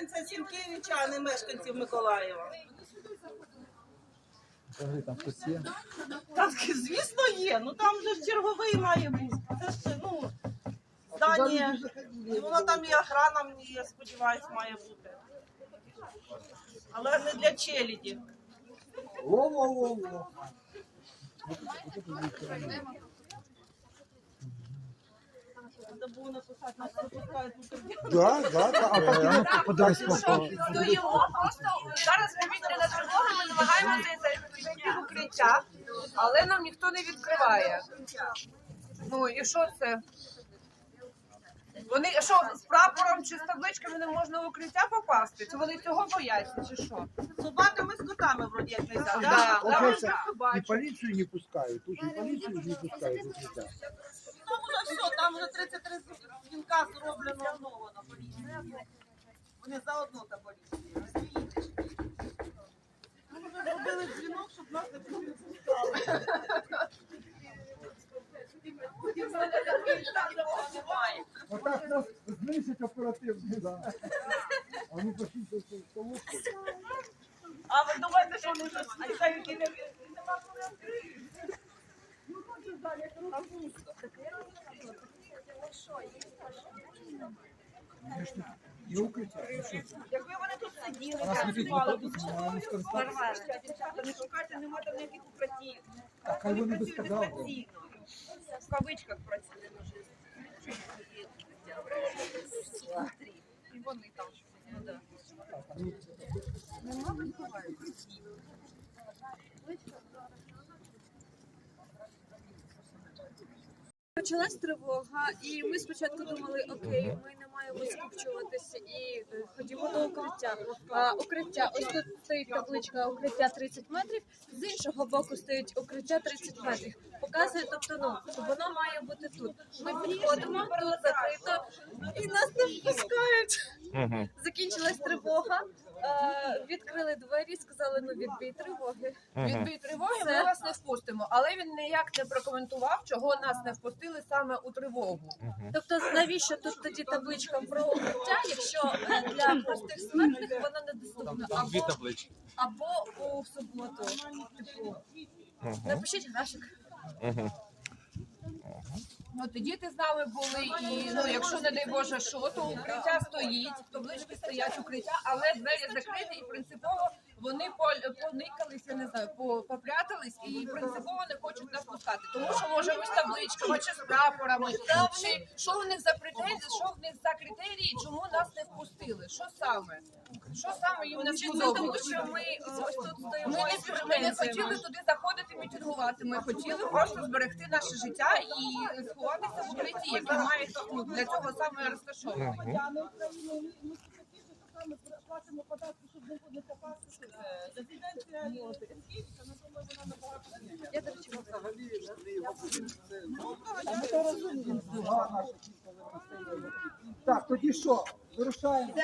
мешканця Сінкевича, а не мешканців Миколаєва. Скажи, там хтось є? Так, звісно, є. Ну там же ж черговий має бути. Це ж, ну, здання. Воно там і охрана, я сподіваюся, має бути. Але не для челіді. Во-во-во-во. Треба було написати, нас пропускають. Да, да, да. А так і подивись, Стоїмо просто зараз повітряна тривога. Ми намагаємося зайти в укриття, але нам ніхто не відкриває. Ну і що це? Вони що з прапором чи з табличками не можна в укриття попасти? Чи вони цього бояться, чи що? Собаками з котами вроді як не Да, да? да, Получается, так и бачимо. полицию не пускают, тут и полицию не пускают в укриття. Ну вже 33 дзвінка зроблено знову на поліцію. Вони заодно та розумієте? Ми вже зробили дзвінок, щоб нас не пускали. Вот так нас знищить оперативно. А ми пошли в столовку. А ви думаєте, що вони вже спитають і не нема? Ну, же далі, як там пусто. Є укриття. Якби вони тут сиділи, працювали, тут. Дівчата, не шукайте, нема там ніяких укриттів. Вони працюють дистанційно. В кавичках працюють. І вони там. Ну. Почалась тривога, і ми спочатку думали, окей, ми не маємо скупчуватися і е, ходімо до укриття. А, укриття, ось тут стоїть табличка укриття 30 метрів, з іншого боку стоїть укриття 30 метрів. Показує, тобто, ну, воно має бути тут. Ми підходимо, тут закрито, і нас не впускають. Закінчилась тривога, е, відкрили двері, сказали, ну відбій тривоги. Відбій тривоги, ми вас не впустимо. Але він ніяк не прокоментував, чого нас не впустили саме у тривогу. Тобто, навіщо тут тоді табличка про укриття, якщо е, для простих смертних вона недоступна Там дві або, таблички. або у суботу. Типу, напишіть графік. Ну тоді ти з нами були, і ну якщо не дай Боже, що то укриття стоїть, таблички стоять укриття, але двері закриті, і принципово вони поникалися, не знаю, по- попрятались і принципово не хочуть нас пускати. Тому що може ми з табличками чи з прапорами, чи що в них за претензії, що в них за критерії, чому нас не впустили? Що саме? Що саме їм не тому, що ми ось тут стоїмо ми не хотіли туди заходити мітингувати. Ми хотіли просто зберегти наше життя і сховатися в укритті, яке має ну, для цього саме розташовано. Ми ми такі, саме платимо податки, щоб не не попасти. Е, Резиденція Сінкевича, ну, думаю, вона набагато. Я, до речі, Так, тоді що? Вирушаємо.